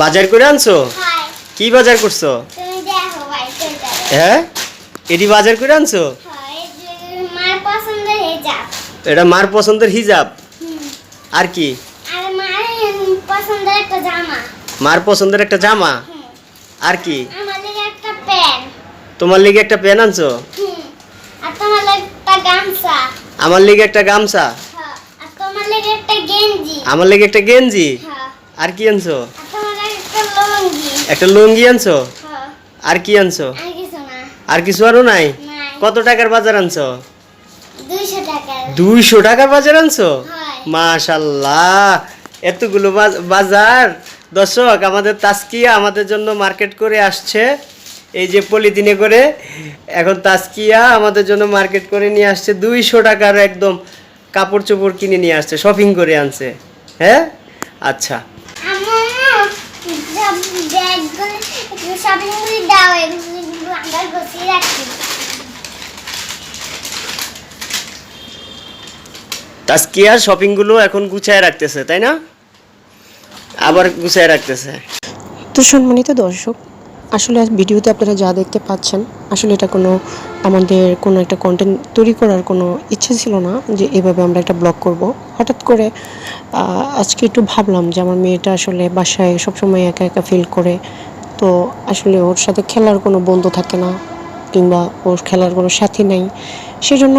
বাজার করে আনছো? কি বাজার করছ? হ্যাঁ? এটি বাজার করে আনছো? এটা মার পছন্দের হিজাব? আর কি? মার পছন্দের একটা জামা। আর কি? তোমার লিগে একটা প্যান আনছো? আমার লিগে একটা গামছা? আমার লিগে একটা গেঞ্জি? আর কি আনছো? একটা লুঙ্গি আনছো? হ্যাঁ। আর কি আনছো? আর কিছু আরও নাই? কত টাকার বাজার আনছো? দুইশো টাকার। বাজার আনছো? মাশাল্লাহ। এতগুলো বাজ- বাজার। দর্শক আমাদের তাস্কিয়া আমাদের জন্য মার্কেট করে আসছে। এই যে পলিথিনে করে। এখন তাস্কিয়া আমাদের জন্য মার্কেট করে নিয়ে আসছে। দুইশো টাকার একদম কাপড় চোপড় কিনে নিয়ে আসছে শপিং করে আনছে। হ্যাঁ? আচ্ছা। ব্যাগগুলো শপিংগুলি দাও এগুলো আমরা গুছিয়ে রাখি। তাস্কিয়ার শপিংগুলো এখন গুছায় রাখতেছে তাই না? আবার গুছায় রাখতেছে। তো সম্মানিত দর্শক আসলে ভিডিওতে আপনারা যা দেখতে পাচ্ছেন আসলে এটা কোনো আমাদের কোনো একটা কন্টেন্ট তৈরি করার কোনো ইচ্ছে ছিল না যে এভাবে আমরা একটা ব্লগ করব। হঠাৎ করে আজকে একটু ভাবলাম যে আমার মেয়েটা আসলে বাসায় সবসময় একা একা ফিল করে। তো আসলে ওর সাথে খেলার কোনো বন্ধু থাকে না, কিংবা ওর খেলার কোনো সাথী নেই। সেই জন্য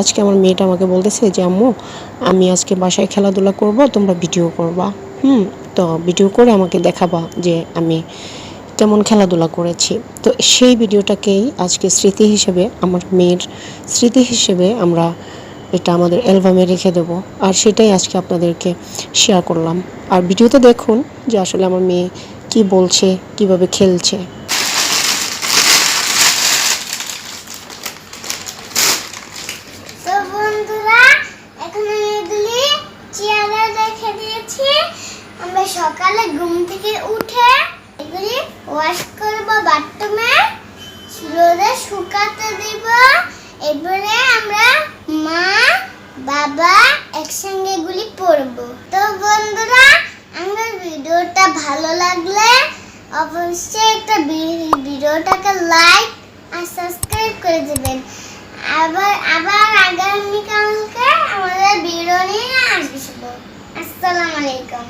আজকে আমার মেয়েটা আমাকে বলতেছে যে, আম্মু, আমি আজকে বাসায় খেলাধুলা করব, তোমরা ভিডিও করবা। হুম, তো ভিডিও করে আমাকে দেখাবা যে আমি কেমন খেলাধুলা করেছি। তো সেই ভিডিওটাকেই আজকে স্মৃতি হিসেবে, আমার মেয়ের স্মৃতি হিসেবে আমরা এটা আমাদের অ্যালবামে রেখে দেব। আর সেটাই আজকে আপনাদেরকে শেয়ার করলাম। আর ভিডিওতে দেখুন যে আসলে আমার মেয়ে কি বলছে, কীভাবে খেলছে। আমরা সকালে ঘুম থেকে উঠে এগুলি ওয়াশ করব বাথরুমে রোদে শুকাতে দিব। এবারে আমরা বাবা একসঙ্গে গুলি পড়ব। তো বন্ধুরা, আমার ভিডিওটা ভালো লাগলে অবশ্যই একটা ভিডিওটাকে লাইক আর সাবস্ক্রাইব করে দেবেন। আবার আবার আগামীকালকে আমাদের ভিডিও নিয়ে আসব। আসসালামু আলাইকুম।